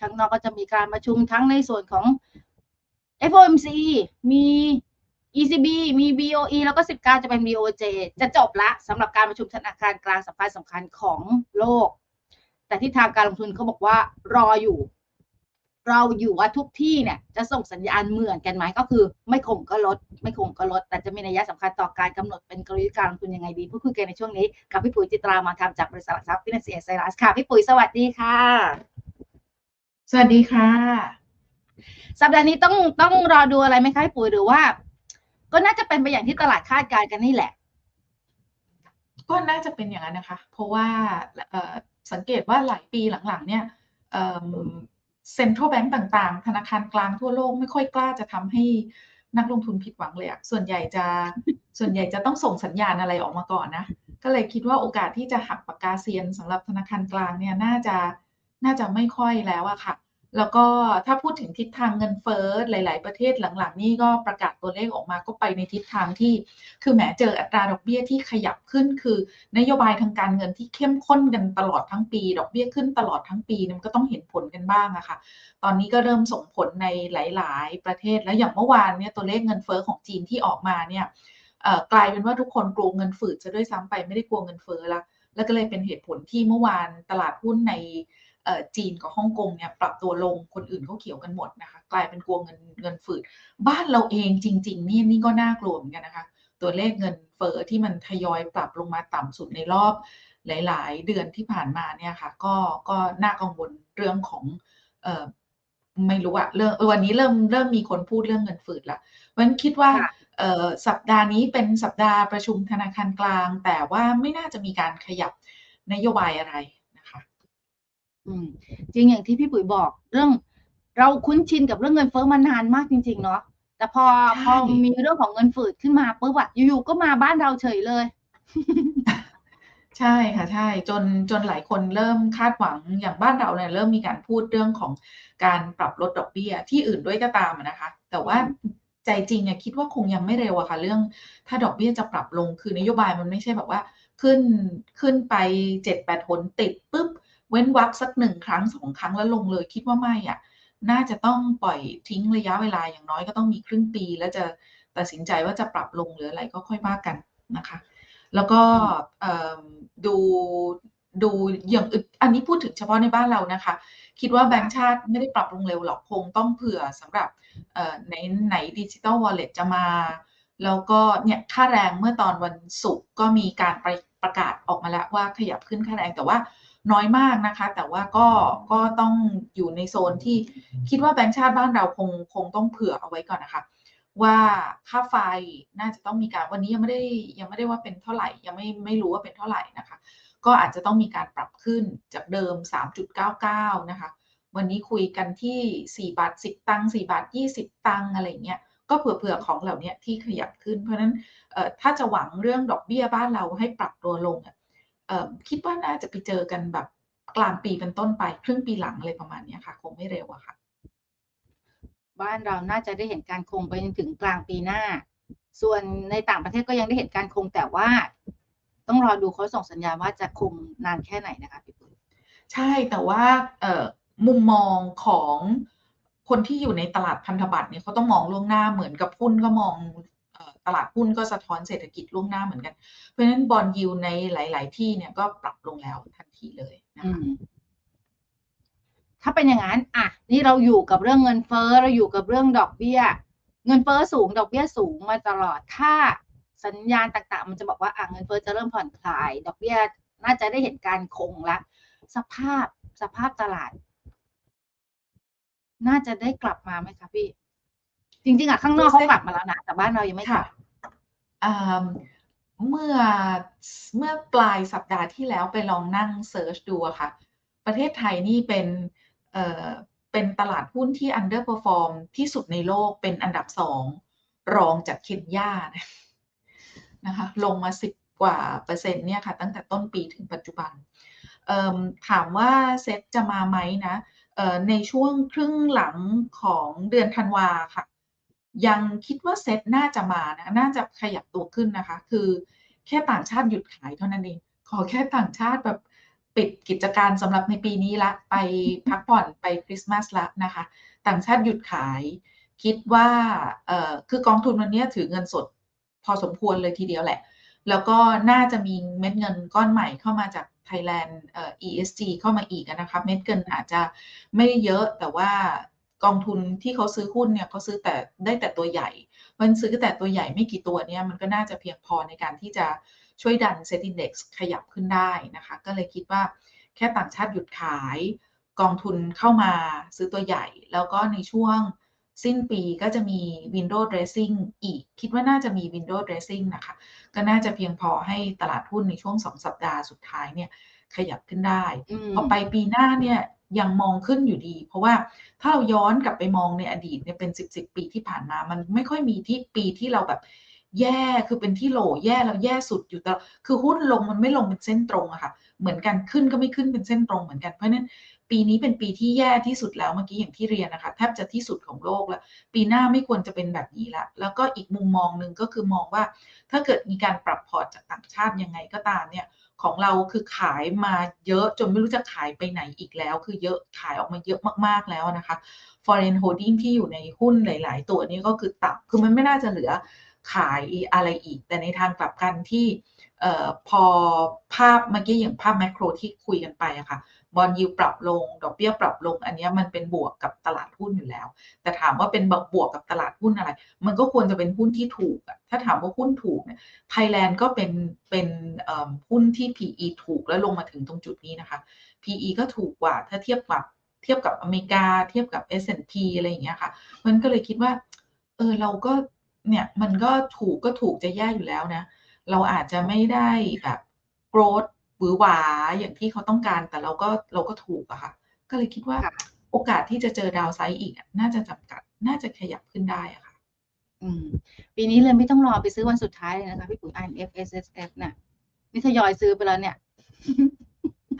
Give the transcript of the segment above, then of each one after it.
ข้างนอกก็จะมีการประชุมทั้งในส่วนของ FOMC มี ECB มี BOE แล้วก็ 19 จะเป็น BOJ จะจบละสำหรับการประชุมธนาคารกลางสำคัญสำคัญของโลก แต่ที่ทางการลงทุนเขาบอกว่ารออยู่ เราอยู่ว่าทุกที่เนี่ยจะส่งสัญญาณเหมือนกันไหมก็คือ ไม่คงก็ลด ไม่คงก็ลด แต่จะมีนัยสำคัญต่อการกำหนดเป็นกลยุทธ์การลงทุนยังไงดีพูดคุยกันในช่วงนี้ กับพี่ปุ๋ยจิตรามาทำจากบริษัทหลักทรัพย์ฟินแลนซ์เอเซรัสค่ะ พี่ปุ๋ยสวัสดีค่ะ สวัสดีค่ะ สัปดาห์นี้ต้องต้องรอดูอะไรไหมคะพี่ปุ๋ยหรือว่า ก็น่าจะเป็นไปอย่างที่ตลาดคาดการณ์กันนี่แหละ ก็น่าจะเป็นอย่างนั้นนะคะ เพราะว่าสังเกตว่าหลายปีหลังๆ เนี่ยเซ็นทรัลแบงก์ต่างๆ ธนาคารกลางทั่วโลกไม่ค่อยกล้าจะทำให้นักลงทุนผิดหวังเลยอะส่วนใหญ่จะส่วนใหญ่จะต้องส่งสัญญาณอะไรออกมาก่อนนะ ก็เลยคิดว่าโอกาสที่จะหักปากกาเซียนสำหรับธนาคารกลางเนี่ยน่าจะ น่าจะไม่ค่อยแล้วอะค่ะ แล้วก็ถ้าพูดถึงทิศทางเงินเฟ้อหลาย ๆ ประเทศหลัง ๆ นี่ก็ประกาศตัวเลขออกมาก็ไปในทิศทางที่ คือแหมเจออัตราดอกเบี้ยที่ขยับขึ้น คือนโยบายทางการเงินที่เข้มข้นกันตลอดทั้งปี ดอกเบี้ยขึ้นตลอดทั้งปีมันก็ต้องเห็นผลกันบ้างอะค่ะ ตอนนี้ก็เริ่มส่งผลในหลาย ๆ ประเทศ แล้วอย่างเมื่อวานเนี่ยตัวเลขเงินเฟ้อของจีนที่ออกมาเนี่ยกลายเป็นว่าทุกคนกลัวเงินฝืดจะด้วยซ้ำไปไม่ได้กลัวเงินเฟ้อละแล้วก็เลยเป็นเหตุผลที่เมื่อวานตลาดหุ้นใน จีนกับฮ่องกงเนี่ยปรับตัวลงคนอื่นเขาเขียวกันหมดนะคะกลายเป็นกลัวเงินเงินฝืดบ้านเราเองจริง ๆ นี่นี่ก็น่ากลัวเหมือนกันนะคะ ตัวเลขเงินเฟอ้อที่มันทยอยปรับลงมาต่ำสุดในรอบหลาย ๆ เดือนที่ผ่านมาเนี่ยค่ะ ก็ก็น่ากังวลเรื่องของเออไม่รู้อะเรื่องวันนี้เริ่มเริ่มมีคนพูดเรื่องเงินฝืดละวันคิดว่าเออสัปดาห์นี้เป็นสัปดาห์ประชุมธนาคารกลาง แต่ว่าไม่น่าจะมีการขยับนโยบายอะไรอืม จริงอย่างที่พี่ปุ๋ยบอกเรื่อง เราคุ้นชินกับเรื่องเงินเฟ้อมานานมากจริง ๆ เนาะแต่พอพอมีเรื่องของเงินฝืดขึ้นมาปุ๊บอะอยู่ๆก็มาบ้านเราเฉยเลย ใช่ค่ะใช่จนจนหลายคนเริ่มคาดหวังอย่างบ้านเราเนี่ยเริ่มมีการพูดเรื่องของการปรับลดดอกเบี้ยที่อื่นด้วยก็ตามนะคะ แต่ว่าใจจริงเนี่ยคิดว่าคงยังไม่เร็วอะค่ะ เรื่องถ้าดอกเบี้ยจะปรับลงคือนโยบายมันไม่ใช่แบบว่า ขึ้นขึ้นไปเจ็ดแปดหนติดปุ๊บเว้นวักสักหนึ่งครั้งสองครั้งแล้วลงเลยคิดว่าไม่อะน่าจะต้องปล่อยทิ้งระยะเวลาอย่างน้อยก็ต้องมีครึ่งปี แล้วจะตัดสินใจว่าจะปรับลงหรืออะไรก็ค่อยว่ากันนะคะ แล้วก็ดูดูอย่างอันนี้พูดถึงเฉพาะในบ้านเรานะคะ คิดว่าแบงก์ชาติไม่ได้ปรับลงเร็วหรอกคงต้องเผื่อสำหรับไหนไหนดิจิตอลวอลเล็ตจะมา แล้วก็เนี่ยค่าแรงเมื่อตอนวันศุกร์ก็มีการประกาศออกมาแล้วว่าขยับขึ้นค่าแรงแต่ว่า น้อยมากนะคะ แต่ว่าก็ก็ต้องอยู่ในโซนที่คิดว่าแบงค์ชาติบ้านเราคงคงต้องเผื่อเอาไว้ก่อนนะคะ ว่าค่าไฟน่าจะต้องมีการวันนี้ยังไม่ได้ยังไม่ได้ว่าเป็นเท่าไหร่ ยังไม่ไม่รู้ว่าเป็นเท่าไหร่นะคะ ก็อาจจะต้องมีการปรับขึ้นจากเดิม 3.99 นะคะ วันนี้คุยกันที่ 4 บาท 10 ตังค์4บาท 20 ตังค์อะไรเงี้ยก็เผื่อๆของเหล่านี้ที่ขยับขึ้น เพราะนั้นถ้าจะหวังเรื่องดอกเบี้ยบ้านเราให้ปรับตัวลง คิดว่าน่าจะไปเจอกันแบบกลางปีเป็นต้นไปครึ่งปีหลังอะไรประมาณนี้ค่ะ คงไม่เร็วอะค่ะ บ้านเราน่าจะได้เห็นการคงไปจนถึงกลางปีหน้า ส่วนในต่างประเทศก็ยังได้เห็นการคงแต่ว่า ต้องรอดูเขาส่งสัญญาณว่าจะคงนานแค่ไหนนะคะพี่ปุ้ยใช่แต่ว่าเอ่อมุมมองของคนที่อยู่ในตลาดพันธบัตรเนี่ยเขาต้องมองล่วงหน้าเหมือนกับหุ้นก็มอง ตลาดหุ้นก็สะท้อนเศรษฐกิจล่วงหน้าเหมือนกัน เพราะฉะนั้นบอลยูในหลาย ๆ ที่เนี่ยก็ปรับลงแล้วทันทีเลยนะคะถ้าเป็นอย่างนั้นอะนี่เราอยู่กับเรื่องเงินเฟ้อเราอยู่กับเรื่องดอกเบี้ย เงินเฟ้อสูง ดอกเบี้ยสูงมาตลอดถ้าสัญญาณต่างๆ มันจะบอกว่าอะเงินเฟ้อจะเริ่มผ่อนคลาย ดอกเบี้ยน่าจะได้เห็นการคงละสภาพสภาพตลาด น่าจะได้กลับมาไหมคะพี่ จริง ๆอะข้างนอกเขากลับมาแล้วนะแต่บ้านเรายังไม่กลับ เมื่อเมื่อปลายสัปดาห์ที่แล้วไปลองนั่งเซิร์ชดูค่ะ ประเทศไทยนี่เป็นเเป็นตลาดหุ้นที่ underperform ที่สุดในโลกเป็นอันดับสองรองจากเคนยานะคะลงมาสิบกว่าเปอร์เซ็นต์เนี่ยค่ะ ตั้งแต่ต้นปีถึงปัจจุบัน ถามว่าเซ็ตจะมาไหมนะในช่วงครึ่งหลังของเดือนธันวาค่ะ ยังคิดว่าเซ็ตน่าจะมานะน่าจะขยับตัวขึ้นนะคะ คือแค่ต่างชาติหยุดขายเท่านั้นเองขอแค่ต่างชาติแบบปิดกิจการสำหรับในปีนี้ละ ไปพักผ่อนไปคริสต์มาสละนะคะ ต่างชาติหยุดขาย คิดว่าเออคือกองทุนวันนี้ถือเงินสดพอสมควรเลยทีเดียวแหละ แล้วก็น่าจะมีเม็ดเงินก้อนใหม่เข้ามาจาก Thailand เอ่อ ESG เข้ามาอีกนะคะ เม็ดเงินอาจจะไม่ได้เยอะแต่ว่า กองทุนที่เขาซื้อหุ้นเนี่ยเขาซื้อแต่ได้แต่ตัวใหญ่ มันซื้อแต่ตัวใหญ่ไม่กี่ตัวเนี่ยมันก็น่าจะเพียงพอในการที่จะช่วยดัน Set Index ขยับขึ้นได้นะคะ ก็เลยคิดว่าแค่ต่างชาติหยุดขาย กองทุนเข้ามาซื้อตัวใหญ่ แล้วก็ในช่วงสิ้นปีก็จะมี window dressing อีก คิดว่าน่าจะมี window dressing นะคะ ก็น่าจะเพียงพอให้ตลาดหุ้นในช่วง 2 สัปดาห์สุดท้ายเนี่ย ขยับขึ้นได้อืมพอไปปีหน้าเนี่ยยังมองขึ้นอยู่ดี เพราะว่าถ้าเราย้อนกลับไปมองในอดีตเนี่ยเป็น10บสปีที่ผ่านมา มันไม่ค่อยมีที่ปีที่เราแบบแย่คือเป็นที่โหลแย่แล้วแย่สุดอยู่ตลอดคือหุ้นลงมันไม่ลงเป็นเส้นตรงอะค่ะ เหมือนกันขึ้นก็ไม่ขึ้นเป็นเส้นตรงเหมือนกันเพราะฉะนั้นปีนี้เป็นปีที่แย่ที่สุดแล้วเมื่อกี้อย่างที่เรียนนะคะแทบจะที่สุดของโลกแล้ว ปีหน้าไม่ควรจะเป็นแบบนี้ละ แล้วก็อีกมุมมองหนึ่งก็คือมองว่า ถ้าเกิดมีการปรับพอร์ตจากต่างชาติยังไงก็ตามเนี่ย ของเราคือขายมาเยอะจนไม่รู้จะขายไปไหนอีกแล้ว คือเยอะขายออกมาเยอะมากๆแล้วนะคะ foreign holding ที่อยู่ในหุ้นหลาย ๆ ตัวนี้ก็คือต่ำคือมันไม่น่าจะเหลือขายอะไรอีก แต่ในทางกลับกันที่เอ่อพอภาพเมื่อกี้อย่างภาพแมกโรที่คุยกันไปอะค่ะ บอลยูปรับลง ดอกเบี้ยปรับลง อันนี้มันเป็นบวกกับตลาดหุ้นอยู่แล้ว แต่ถามว่าเป็นบวกกับตลาดหุ้นอะไร มันก็ควรจะเป็นหุ้นที่ถูกอะถ้าถามว่าหุ้นถูกเนี่ยไทยแลนด์ก็เป็นเป็นหุ้นที่ PE ถูกแล้วลงมาถึงตรงจุดนี้นะคะ PE ก็ถูกกว่าถ้าเทียบกับเทียบกับอเมริกา เทียบกับ S&P อะไรอย่างเงี้ยค่ะมันก็เลยคิดว่าเออเราก็เนี่ยมันก็ถูกก็ถูกจะแย่อยู่แล้วนะ เราอาจจะไม่ได้แบบ growth หวือหวาอย่างที่เขาต้องการ แต่เราก็เราก็ถูกอะค่ะ ก็เลยคิดว่าค่ะโอกาสที่จะเจอดาวไซด์อีกอะน่าจะจำกัด น่าจะขยับขึ้นได้อะค่ะ อืม ปีนี้เลยไม่ต้องรอไปซื้อวันสุดท้ายเลยนะคะพี่ปุ๋ย IMF SSF เนี่ยนี่ทยอยซื้อไปแล้วเนี่ย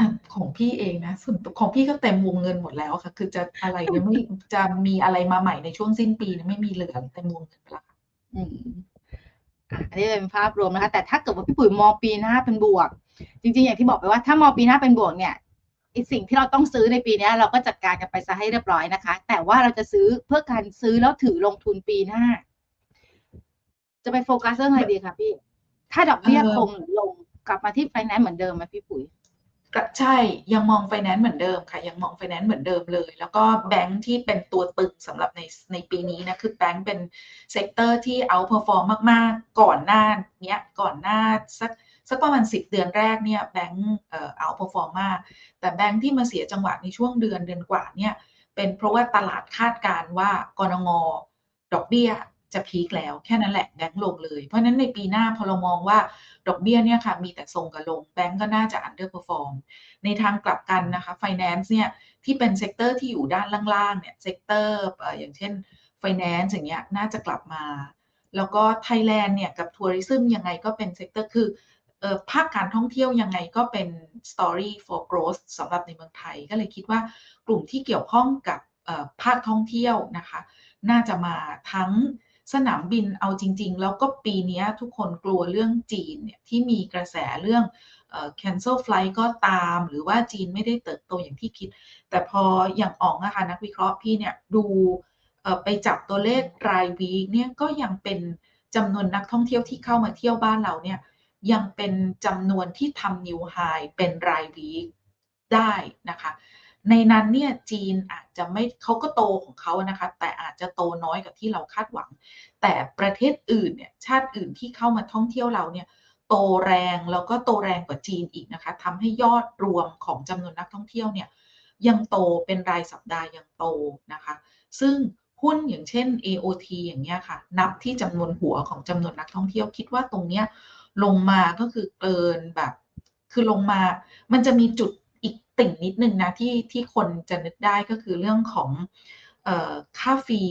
อะของพี่เองนะส่วนตัวของพี่ก็เต็มวงเงินหมดแล้วค่ะ คือจะอะไรเนี่ยไม่จะมีอะไรมาใหม่ในช่วงสิ้นปีเนี่ยไม่มีเหลือเต็มวงเงินไปแล้วค่ะอืมอะอันนี้เป็นภาพรวมนะคะ แต่ถ้าเกิดว่าพี่ปุ๋ยมองปีหน้าเป็นบวก จริงๆอย่างที่บอกไปว่าถ้ามองปีหน้าเป็นบวกเนี่ยสิ่งที่เราต้องซื้อในปีนี้เราก็จัดการกันไปซะให้เรียบร้อยนะคะ แต่ว่าเราจะซื้อเพื่อการซื้อแล้วถือลงทุนปีหน้า จะไปโฟกัสเรื่องอะไรดีคะพี่ ถ้าดอกเบี้ยคงหรือลงกลับมาที่ไฟแนนซ์เหมือนเดิมไหมพี่ปุ๋ยก็ใช่ยังมองไฟแนนซ์เหมือนเดิมค่ะ ยังมองไฟแนนซ์เหมือนเดิมเลย แล้วก็แบงค์ที่เป็นตัวตึงสำหรับในในปีนี้นะ คือแบงค์เป็นเซกเตอร์ที่เอาเพอร์ฟอร์มมาก ๆ ก่อนหน้าเนี้ยก่อนหน้าสัก สักประมาณ 10 เดือนแรกเนี่ยแบงค์เอาเพอร์ฟอร์มาแต่แบงค์ที่มาเสียจังหวะในช่วงเดือนเดือนกว่าเนี่ยเป็นเพราะว่าตลาดคาดการณ์ว่ากรงงดอกเบี้ยจะพีคแล้วแค่นั้นแหละแบงค์ลงเลย เพราะฉะนั้นในปีหน้าพอเรามองว่าดอกเบี้ยเนี่ยค่ะมีแต่ทรงกับลงแบงก์ก็น่าจะ underperform ในทางกลับกันนะคะ finance เนี่ยที่เป็นเซกเตอร์ที่อยู่ด้านล่างๆเนี่ยเซกเตอร์อย่างเช่น finance อย่างเงี้ยน่าจะกลับมา แล้วก็ไทยแลนด์เนี่ยกับทัวริซึมยังไงก็เป็นเซกเตอร์คือ ภาคการท่องเที่ยวยังไงก็เป็น story for growth สำหรับในเมืองไทย ก็เลยคิดว่ากลุ่มที่เกี่ยวข้องกับภาคท่องเที่ยวนะคะ น่าจะมาทั้งสนามบินเอาจริง ๆ แล้วก็ปีนี้ทุกคนกลัวเรื่องจีนเนี่ยที่มีกระแสเรื่อง cancel flight ก็ตามหรือว่าจีนไม่ได้เติบโตอย่างที่คิด แต่พออย่างอ๋องอะคะนักวิเคราะห์พี่เนี่ยดูไปจับตัวเลขรายวีคเนี่ยก็ยังเป็นจำนวนนักท่องเที่ยวที่เข้ามาเที่ยวบ้านเราเนี่ย ยังเป็นจำนวนที่ทำนิวไฮเป็นรายวีคได้นะคะ ในนั้นเนี่ยจีนอาจจะไม่เขาก็โตของเขานะคะ แต่อาจจะโตน้อยกว่าที่เราคาดหวัง แต่ประเทศอื่นเนี่ยชาติอื่นที่เข้ามาท่องเที่ยวเราเนี่ยโตแรงแล้วก็โตแรงกว่าจีนอีกนะคะทำให้ยอดรวมของจำนวนนักท่องเที่ยวเนี่ยยังโตเป็นรายสัปดาห์ยังโตนะคะ ซึ่งหุ้นอย่างเช่น AOT อย่างเงี้ยค่ะ นับที่จำนวนหัวของจำนวนนักท่องเที่ยวคิดว่าตรงเนี้ย ลงมาก็คือเกินแบบ คือลงมา มันจะมีจุดอีกติ่งนิดนึงนะที่ที่คนจะนึกได้ก็คือเรื่องของออค่าฟรี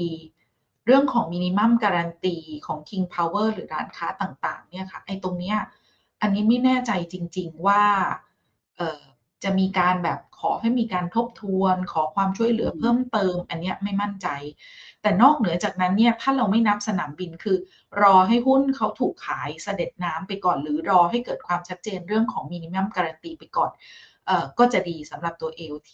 เรื่องของมินิมัมการันตีของ King Power หรือร้านค้าต่าง ๆ เนี่ยค่ะ ไอ้ตรงเนี้ย อันนี้ไม่แน่ใจจริง ๆ ว่า จะมีการแบบขอให้มีการทบทวน ขอความช่วยเหลือเพิ่มเติม อันเนี้ยไม่มั่นใจ แต่นอกเหนือจากนั้นเนี่ยถ้าเราไม่นับสนามบินคือ รอให้หุ้นเขาถูกขายเสด็จน้ำไปก่อน หรือรอให้เกิดความชัดเจนเรื่องของมินิมัมการันตีไปก่อนเอ่อก็จะดีสำหรับตัว AOT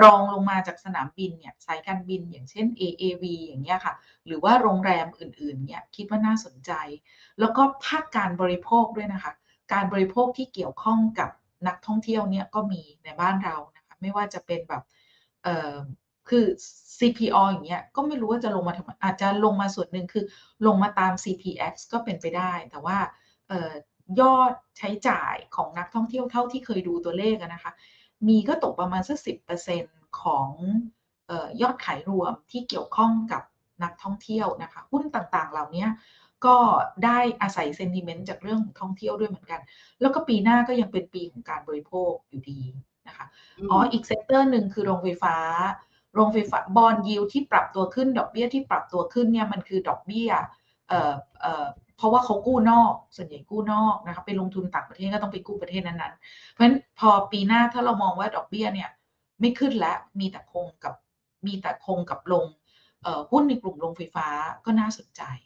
รองลงมาจากสนามบินเนี่ยสายการบินอย่างเช่น AAV อย่างเงี้ยค่ะ หรือว่าโรงแรมอื่นๆเนี่ยคิดว่าน่าสนใจ แล้วก็ภาคการบริโภคด้วยนะคะ การบริโภคที่เกี่ยวข้องกับ นักท่องเที่ยวเนี่ยก็มีในบ้านเรานะคะไม่ว่าจะเป็นแบบเอ่อคือ CPO อย่างเงี้ยก็ไม่รู้ว่าจะลงมาทำอาจจะลงมาส่วนหนึ่งคือลงมาตาม CPX ก็เป็นไปได้ แต่ว่าเอ่อยอดใช้จ่ายของนักท่องเที่ยวเท่าที่เคยดูตัวเลขนะคะ มีก็ตกประมาณสักสิบเปอร์เซ็นของออยอดขายรวมที่เกี่ยวข้องกับนักท่องเที่ยวนะคะ หุ้นต่างๆ เหล่านี้ ก็ได้อาศัยเซนติเมนต์จากเรื่องของท่องเที่ยวด้วยเหมือนกัน แล้วก็ปีหน้าก็ยังเป็นปีของการบริโภคอยู่ดีนะคะอ๋ออีกเซกเตอร์หนึ่งคือโรงไฟฟ้า โรงไฟฟ้าบอลยิวที่ปรับตัวขึ้น ดอกเบี้ยที่ปรับตัวขึ้นเนี่ยมันคือดอกเบี้ยเอ่อเอ่อเพราะว่าเขากู้นอกส่วนใหญ่กู้นอกนะคะไปลงทุนต่างประเทศก็ต้องไปกู้ประเทศนั้นๆ เพราะฉะนั้นพอปีหน้าถ้าเรามองว่าดอกเบี้ยเนี่ยไม่ขึ้นแล้วมีแต่คงกับมีแต่คงกับลงเอ่อหุ้นในกลุ่มโรงไฟฟ้าก็น่าสนใจค่ะ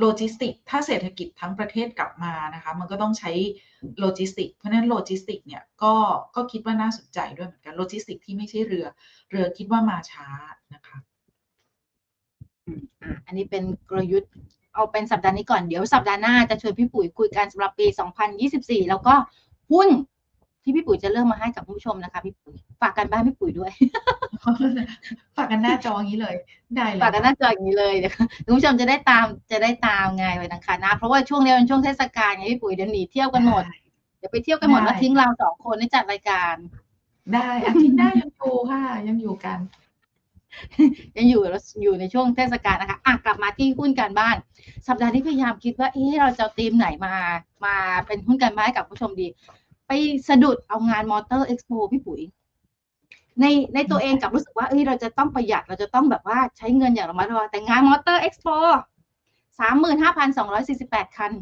โลจิสติก ถ้าเศรษฐกิจทั้งประเทศกลับมานะคะ มันก็ต้องใช้โลจิสติก เพราะฉะนั้นโลจิสติกเนี่ยก็ก็คิดว่าน่าสนใจด้วยเหมือนกันโลจิสติกที่ไม่ใช่เรือ เรือคิดว่ามาช้านะคะอืมอะอันนี้เป็นกลยุทธ์เอาเป็นสัปดาห์นี้ก่อนเดี๋ยวสัปดาห์หน้าจะชวนพี่ปุ๋ยคุยกันสำหรับปี 2024 แล้วก็หุ้น ที่พี่ปุ๋ยจะเลือกมาให้กับผู้ชมนะคะพี่ปุ๋ยฝากกันบ้านพี่ปุ๋ยด้วย ฝากกันหน้าจออย่างนี้เลย ได้เลยฝากกันหน้าจออย่างนี้เลยนะคะคุณผู้ชมจะได้ตามจะได้ตามไงวันอังคารหน้าเพราะว่าช่วงนี้เป็นช่วงเทศกาลไงพี่ปุ๋ยเดี๋ยวหนีเที่ยวกันหมดเดี๋ยวไปเที่ยวกันหมดแล้วทิ้งเราสองคนในจัดรายการ ได้อาทิตย์หน้ายังอยู่ค่ะ ยังอยู่กันยังอยู่อยู่ในช่วงเทศกาลนะคะอะกลับมาที่หุ้นการบ้าน สัปดาห์นี้พยายามคิดว่า เอ๊ะเราจะเอาธีมไหนมา มาเป็นหุ้นการบ้านให้กับผู้ชมดี ไปสะดุดเอางานมอเตอร์เอ็กซ์โปพี่ปุ๋ย ในในตัวเองกลับรู้สึกว่าเอ้ยเราจะต้องประหยัดเราจะต้องแบบว่าใช้เงินอย่างระมัดระวังแต่งานมอเตอร์เอ็กซ์โปสามหมื่นห้าพันสองร้อยสี่สิบแปดคัน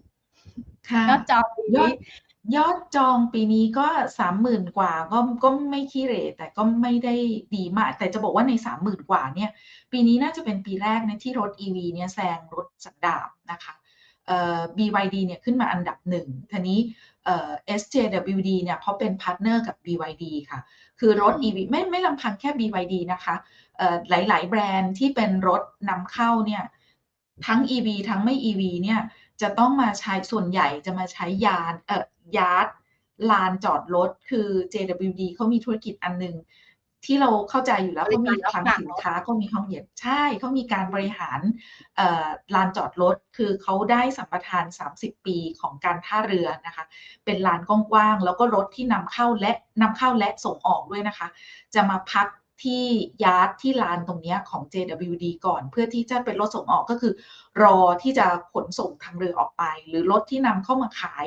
ค่ะยอดจองปียอนี้ดยอดจองปีนี้ก็สามหมื่นกว่าก็ก็ไม่ขี้เหร่แต่ก็ไม่ได้ดีมาก แต่จะบอกว่าในสามหมื่นกว่าเนี่ย ปีนี้น่าจะเป็นปีแรกนะที่รถ EV เนี่ยแซงรถสันดาปนะคะเอ่อ BYD เนี่ยขึ้นมาอันดับหนึ่งทีนี้เอ่อ SJWD เนี่ยเพราะเป็นพาร์ทเนอร์กับ BYD ค่ะ คือรถ EV ไม่ไม่ลำพังแค่ BYD นะคะหลาย ๆ แบรนด์ที่เป็นรถนำเข้าเนี่ยทั้ง EV ทั้งไม่ EV เนี่ยจะต้องมาใช้ส่วนใหญ่จะมาใช้ยานเอ่อยาร์ดลานจอดรถ คือ JWD เขามีธุรกิจอันหนึ่ง ที่เราเข้าใจอยู่แล้วเขามีคลังสินค้าเขามีห้องเย็บใช่เขามีการบริหารเอ่อลานจอดรถคือเขาได้สัมปทาน 30 ปีของการท่าเรือนะคะ เป็นลานกว้างๆแล้วก็รถที่นำเข้าและนำเข้าและส่งออกด้วยนะคะ จะมาพักที่ยาร์ดที่ลานตรงเนี้ยของ JWD ก่อน เพื่อที่จะเป็นรถส่งออกก็คือ รอที่จะขนส่งทางเรือออกไป หรือรถที่นำเข้ามาขาย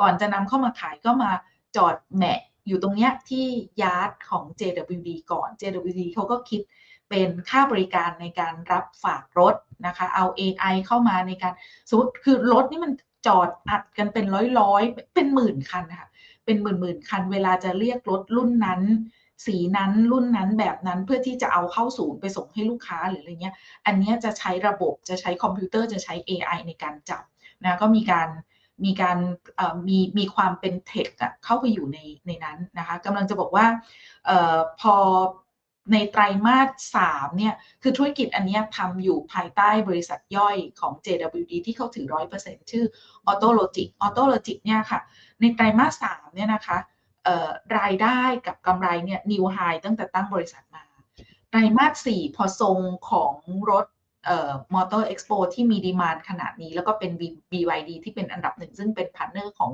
ก่อนจะนำเข้ามาขายก็มาจอดแหมะ อยู่ตรงเนี้ยที่ยาร์ดของ JWD ก่อน JWD เขาก็คิดเป็นค่าบริการในการรับฝากรถนะคะ เอา AI เข้ามาในการสมมติคือรถนี่มันจอดอัดกันเป็นร้อยร้อยเป็นหมื่นคันนะคะเป็นหมื่นหมื่นคัน เวลาจะเรียกรถรุ่นนั้น สีนั้นรุ่นนั้นแบบนั้นเพื่อที่จะเอาเข้าศูนย์ไปส่งให้ลูกค้าหรืออะไรเงี้ย อันเนี้ยจะใช้ระบบจะใช้คอมพิวเตอร์จะใช้ AI ในการจับนะก็มีการ มีการมีมีความเป็นเทคอะเข้าไปอยู่ในในนั้นนะคะกำลังจะบอกว่าออพอในไตรมาสสามเนี่ย คือธุรกิจอันเนี้ยทำอยู่ภายใต้บริษัทย่อยของ JWD ที่เขาถือ 100%ชื่อ Autologic Autologic เนี่ยค่ะ ในไตรมาสสามเนี่ยนะคะรายได้กับกำไรเนี่ยนิวไฮตั้งแต่ตั้งบริษัทมา ไตรมาสสี่พอทรงของรถ มอเตอร์เอ็กซ์โปที่มีดีมานขนาดนี้ แล้วก็เป็น BYD ที่เป็นอันดับหนึ่ง ซึ่งเป็นพาร์ทเนอร์ของ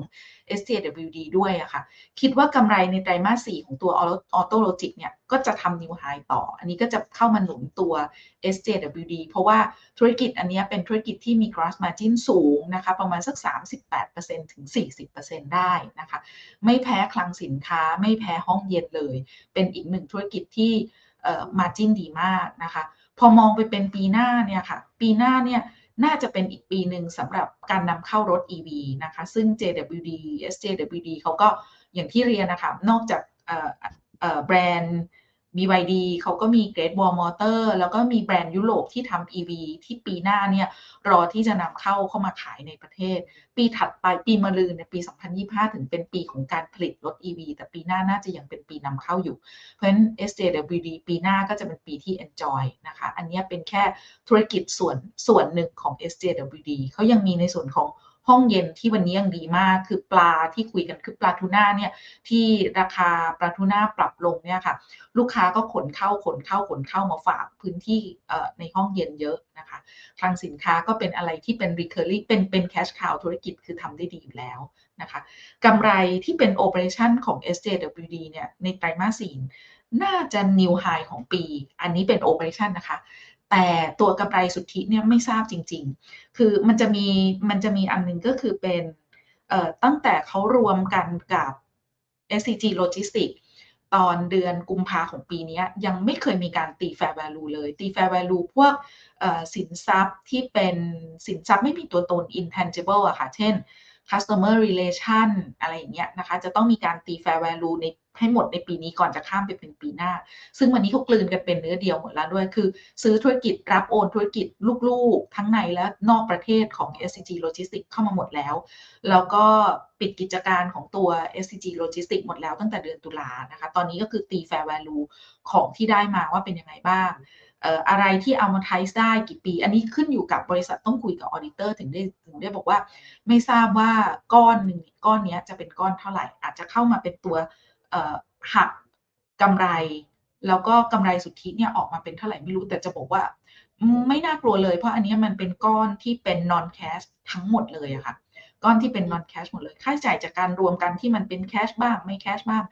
SJWD ด้วยอะค่ะ คิดว่ากำไรในไตรมาสสี่ของตัว Auto Logic เนี่ย ก็จะทำนิวไฮต่อ อันนี้ก็จะเข้ามาหนุนตัว SJWD เพราะว่าธุรกิจอันนี้เป็นธุรกิจที่มี gross margin สูงนะคะ ประมาณสัก 38%ถึง 40%ได้นะคะ ไม่แพ้คลังสินค้า ไม่แพ้ห้องเย็นเลย เป็นอีกหนึ่งธุรกิจที่เอ่อ margin ดีมากนะคะ พอมองไปเป็นปีหน้าเนี่ยค่ะ ปีหน้าเนี่ยน่าจะเป็นอีกปีหนึ่งสำหรับการนำเข้ารถ EV นะคะ ซึ่ง JWD SJWD เขาก็อย่างที่เรียนนะคะ นอกจากแบรนด์ BYD เขาก็มี Great Wall Motor แล้วก็มีแบรนด์ยุโรปที่ทำ EV ที่ปีหน้าเนี่ยรอที่จะนำเข้าเข้ามาขายในประเทศ ปีถัดไปปีมะรืนในปี 2025 ถึงเป็นปีของการผลิตรถ EV แต่ปีหน้าน่าจะยังเป็นปีนำเข้าอยู่ เพราะฉะนั้น SJWD ปีหน้าก็จะเป็นปีที่ enjoy นะคะ อันนี้เป็นแค่ธุรกิจส่วนส่วนหนึ่งของ SJWD เขายังมีในส่วนของ ห้องเย็นที่วันนี้ยังดีมาก คือปลาที่คุยกันคือปลาทูน่าเนี่ยที่ราคาปลาทูน่าปรับลงเนี่ยค่ะ ลูกค้าก็ขนเข้าขนเข้าขนเข้ามาฝากพื้นที่ในห้องเย็นเยอะนะคะคลังสินค้าก็เป็นอะไรที่เป็น recurring เป็นเป็น cash cow ธุรกิจคือทำได้ดีอยู่แล้วนะคะกำไรที่เป็น operation ของ SJWD เนี่ยในไตรมาสสี่น่าจะ new high ของปี อันนี้เป็น operation นะคะ แต่ตัวกำไรสุทธิเนี่ยไม่ทราบจริง ๆ คือมันจะมีมันจะมีอันนึงก็คือเป็นตั้งแต่เขารวมกันกับ SCG Logistics ตอนเดือนกุมภาของปีนี้ยังไม่เคยมีการตี fair value เลย ตี fair value พวกสินทรัพย์ที่เป็นสินทรัพย์ไม่มีตัวตน intangible อะค่ะ เช่น customer relation อะไรอย่างเงี้ยนะคะ จะต้องมีการตี fair value ใน ให้หมดในปีนี้ก่อนจะข้ามไปเป็นปีหน้า ซึ่งวันนี้เขากลืนกันเป็นเนื้อเดียวหมดแล้วด้วย คือ ซื้อธุรกิจรับโอนธุรกิจลูกๆ ทั้งในและนอกประเทศของ SCG Logistics เข้ามาหมดแล้ว แล้วก็ปิดกิจการของตัว SCG Logistics หมดแล้วตั้งแต่เดือนตุลานะคะ ตอนนี้ก็คือตี fair value ของที่ได้มาว่าเป็นยังไงบ้างอะไรที่เอามาไทส์ได้กี่ปี อันนี้ขึ้นอยู่กับบริษัทต้องคุยกับออเดเตอร์ถึงได้ถึงได้บอกว่า ไม่ทราบว่าก้อนหนึ่งก้อนนี้จะเป็นก้อนเท่าไหร่ อาจจะเข้ามาเป็นตัว หักกำไร แล้วก็กำไรสุทธิเนี่ยออกมาเป็นเท่าไหร่ไม่รู้แต่จะบอกว่า ไม่น่ากลัวเลยเพราะอันนี้มันเป็นก้อนที่เป็น non cash ทั้งหมดเลยอะค่ะ ก้อนที่เป็น non cash หมดเลย ค่าใช้จ่ายจากการรวมกันที่มันเป็น cash บ้างไม่ cash บ้าง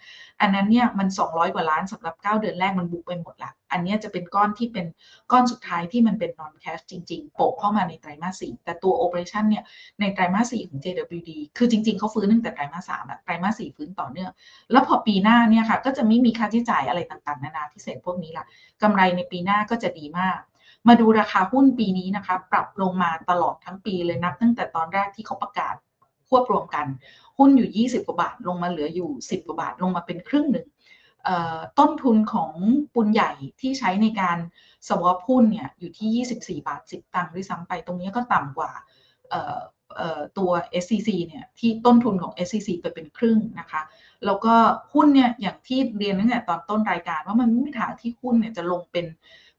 อันนั้นเนี่ยมัน 200 กว่าล้านสำหรับ 9 เดือนแรกมันบุกไปหมดละ อันนี้จะเป็นก้อนที่เป็นก้อนสุดท้ายที่มันเป็น non cash จริงๆ โปะเข้ามาในไตรมาส4แต่ตัว operation เนี่ยในไตรมาส4ของ JWD คือจริงๆเขาฟื้นตั้งแต่ไตรมาส3อะไตรมาส4ฟื้นต่อเนื่อง แล้วพอปีหน้าเนี่ยค่ะก็จะไม่มีค่าใช้จ่ายอะไรต่างๆ นานาพิเศษพวกนี้ละกำไรในปีหน้าก็จะดีมาก มาดูราคาหุ้นปีนี้นะคะปรับลงมาตลอดทั้งปีเลยนับ ตั้งแต่ตอนแรกที่เขาประกาศควบรวมกัน หุ้นอยู่ 20 กว่าบาท ลงมาเหลืออยู่ 10 กว่าบาท ลงมาเป็นครึ่งหนึ่งต้นทุนของปุนใหญ่ที่ใช้ในการสวอปหุ้นเนี่ยอยู่ที่ 24 บาท 10 ตังค์ด้วยซ้ำไปตรงนี้ก็ต่ำกว่าตัว SCC เนี่ยที่ต้นทุนของ SCC ไปเป็นครึ่งนะคะ แล้วก็หุ้นเนี่ยอย่างที่เรียนตั้งแต่ตอนต้นรายการว่ามันไม่มีทางที่หุ้นเนี่ยจะลงเป็น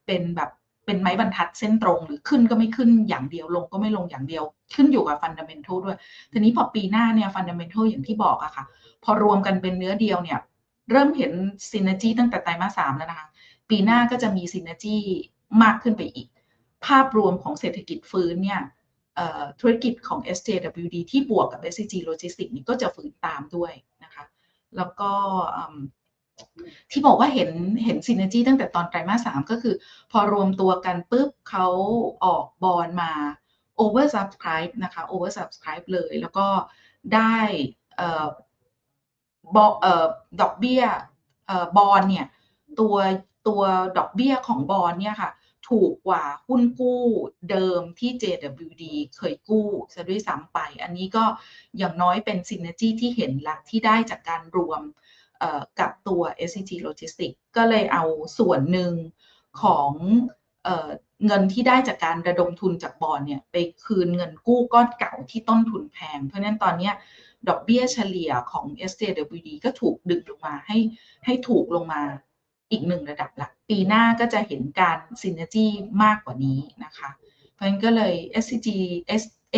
เป็นแบบ เป็นไม้บรรทัดเส้นตรง หรือขึ้นก็ไม่ขึ้นอย่างเดียวลงก็ไม่ลงอย่างเดียว ขึ้นอยู่กับฟันดัมเบลทัลด้วย ทีนี้พอปีหน้าเนี่ยฟันดัมเบลทัลอย่างที่บอกอะค่ะ พอรวมกันเป็นเนื้อเดียวเนี่ย เริ่มเห็นซินเนจีตั้งแต่ไตรมาสสามแล้วนะคะ ปีหน้าก็จะมีซินเนจีมากขึ้นไปอีก ภาพรวมของเศรษฐกิจฟื้นเนี่ยธุรกิจของ SJWD ที่บวกกับ SCG Logistics นี่ก็จะฟื้นตามด้วยนะคะ แล้วก็ ที่บอกว่าเห็นเห็นซินเนจีตั้งแต่ตอนไตรมาสสามก็คือ พอรวมตัวกันปุ๊บเขาออกบอลมา over subscribe นะคะ over subscribe เลย แล้วก็ได้บอดอกเบี้ยบอลเนี่ยตัวตัวดอกเบี้ยของบอลเนี่ยค่ะ ถูกกว่าหุ้นกู้เดิมที่ JWD เคยกู้จะด้วยซ้ำไป อันนี้ก็อย่างน้อยเป็นซินเนจีที่เห็นละที่ได้จากการรวม กับตัว SCG Logistics ก็เลยเอาส่วนหนึ่งของเเงินที่ได้จากการระดมทุนจากบอลเนี่ยไปคืนเงินกู้ก้อนเก่าที่ต้นทุนแพง เพราะนั้นตอนนี้ดอกเบี้ยเฉลี่ยของ SJWD ก็ถูกดึงลงมาให้ให้ถูกลงมาอีกหนึ่งระดับละปีหน้าก็จะเห็นการซินเนจีมากกว่านี้นะคะ เพราะฉะนั้นก็เลย SCG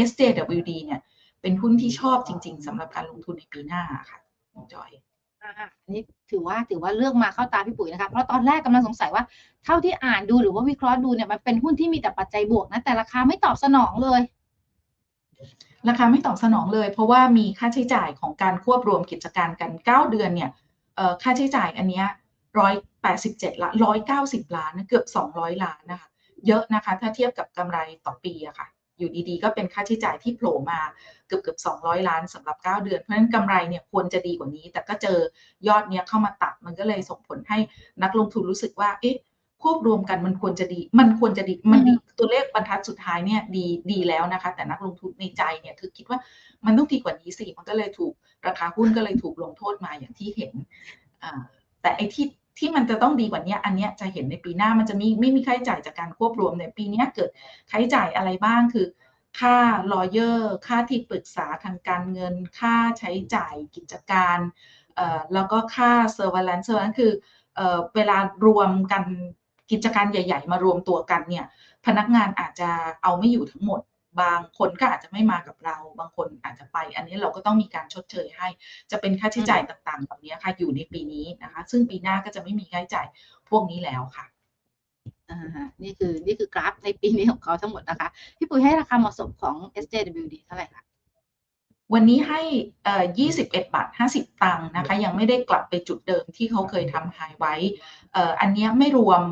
SJWD เนี่ยเป็นหุ้นที่ชอบจริงๆสำหรับการลงทุนในปีหน้าค่ะจอย อันนี้ถือว่าถือว่าเลือกมาเข้าตาพี่ปุ๋ยนะคะ เพราะตอนแรกกำลังสงสัยว่าเท่าที่อ่านดูหรือว่าวิเคราะห์ดูเนี่ยมันเป็นหุ้นที่มีแต่ปัจจัยบวกนะแต่ราคาไม่ตอบสนองเลย ราคาไม่ตอบสนองเลย เพราะว่ามีค่าใช้จ่ายของการควบรวมกิจการกัน 9 เดือนเนี่ยค่าใช้จ่ายอันนี้ร้อยแปดสิบเจ็ดละร้อยเก้าสิบล้านเกือบสองร้อยล้านนะคะ เยอะนะคะ ถ้าเทียบกับกำไรต่อปีอะค่ะ อยู่ดีๆ ก็เป็นค่าใช้จ่ายที่โผล่มาเกือบเกือบ200 ล้านสำหรับ 9 เดือน เพราะฉะนั้นกำไรเนี่ยควรจะดีกว่านี้ แต่ก็เจอยอดเนี้ยเข้ามาตัด มันก็เลยส่งผลให้นักลงทุนรู้สึกว่า เอ๊ะควบรวมกันมันควรจะดี มันควรจะดี มันดี ตัวเลขบรรทัดสุดท้ายเนี่ยดีดีแล้วนะคะ แต่นักลงทุนในใจเนี่ยคือคิดว่ามันต้องดีกว่านี้สิ มันก็เลยถูกราคาหุ้นก็เลยถูกลงโทษมาอย่างที่เห็น แต่ไอ้ที่ ที่มันจะต้องดีกว่านี้อันนี้จะเห็นในปีหน้ามันจะมีไม่มีค่าใช้จ่ายจากการควบรวมในปีนี้เกิดค่าใช้จ่ายอะไรบ้างคือ ค่า lawyer ค่าที่ปรึกษาทางการเงิน ค่าใช้จ่ายกิจการเอ่อแล้วก็ค่า surveillance surveillance คือเอ่อเวลารวมกันกิจการใหญ่ ๆ มารวมตัวกันเนี่ยพนักงานอาจจะเอาไม่อยู่ทั้งหมด บางคนก็อาจจะไม่มากับเรา บางคนอาจจะไป อันนี้เราก็ต้องมีการชดเชยให้ จะเป็นค่าใช้จ่ายต่างๆแบบนี้ค่ะ อยู่ในปีนี้นะคะ ซึ่งปีหน้าก็จะไม่มีค่าใช้จ่ายพวกนี้แล้วค่ะอ่าฮะนี่คือนี่คือกราฟในปีนี้ของเขาทั้งหมดนะคะ พี่ปุ๋ยให้ราคาเหมาะสมของ SJWD เท่าไหร่คะวันนี้ให้เอ่อ21 บาท 50 ตังค์นะคะ ยังไม่ได้กลับไปจุดเดิมที่เขาเคยทำไฮไว้เอ่ออันเนี้ยไม่รวม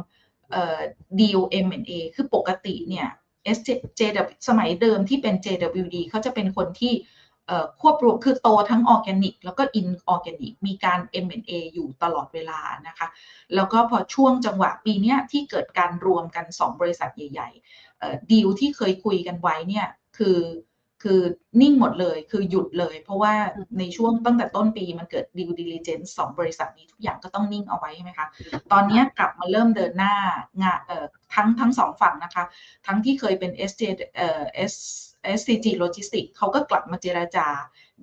เอ่อ deal M&A คือปกติเนี่ย SJ W สมัยเดิมที่เป็น JWD เขาจะเป็นคนที่ควบรวมคือโตทั้งออร์แกนิก แล้วก็อินออร์แกนิก มีการ M&A อยู่ตลอดเวลานะคะ แล้วก็พอช่วงจังหวะปีเนี้ยที่เกิดการรวมกัน 2 บริษัทใหญ่ๆดีลที่เคยคุยกันไว้เนี่ยคือ คือนิ่งหมดเลยคือหยุดเลย เพราะว่าในช่วงตั้งแต่ต้นปีมันเกิด due diligence สองบริษัทนี้ทุกอย่างก็ต้องนิ่งเอาไว้ใช่ไหมคะ ตอนเนี้ยกลับมาเริ่มเดินหน้างานเอ่อทั้งทั้งสองฝั่งนะคะ ทั้งที่เคยเป็น SJ เอ่อ S SCG Logistics เขาก็กลับมาเจราจา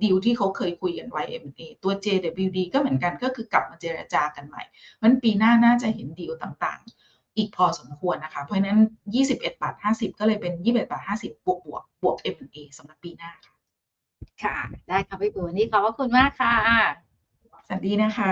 ดีลที่เขาเคยคุยกันไว้ M&A ตัว JWD ก็เหมือนกันก็คือกลับมาเจราจากันใหม่มันปีหน้าน่าจะเห็นดีลต่างๆ อีกพอสมควรนะคะ เพราะฉะนั้น 21บาท50 ก็เลยเป็น 21บาท50 บวกบวกบวก M&A สำหรับปีหน้าค่ะ ค่ะ ได้ค่ะพี่ปุ๋ยวันนี้ขอบพระคุณมากค่ะ สวัสดีนะคะ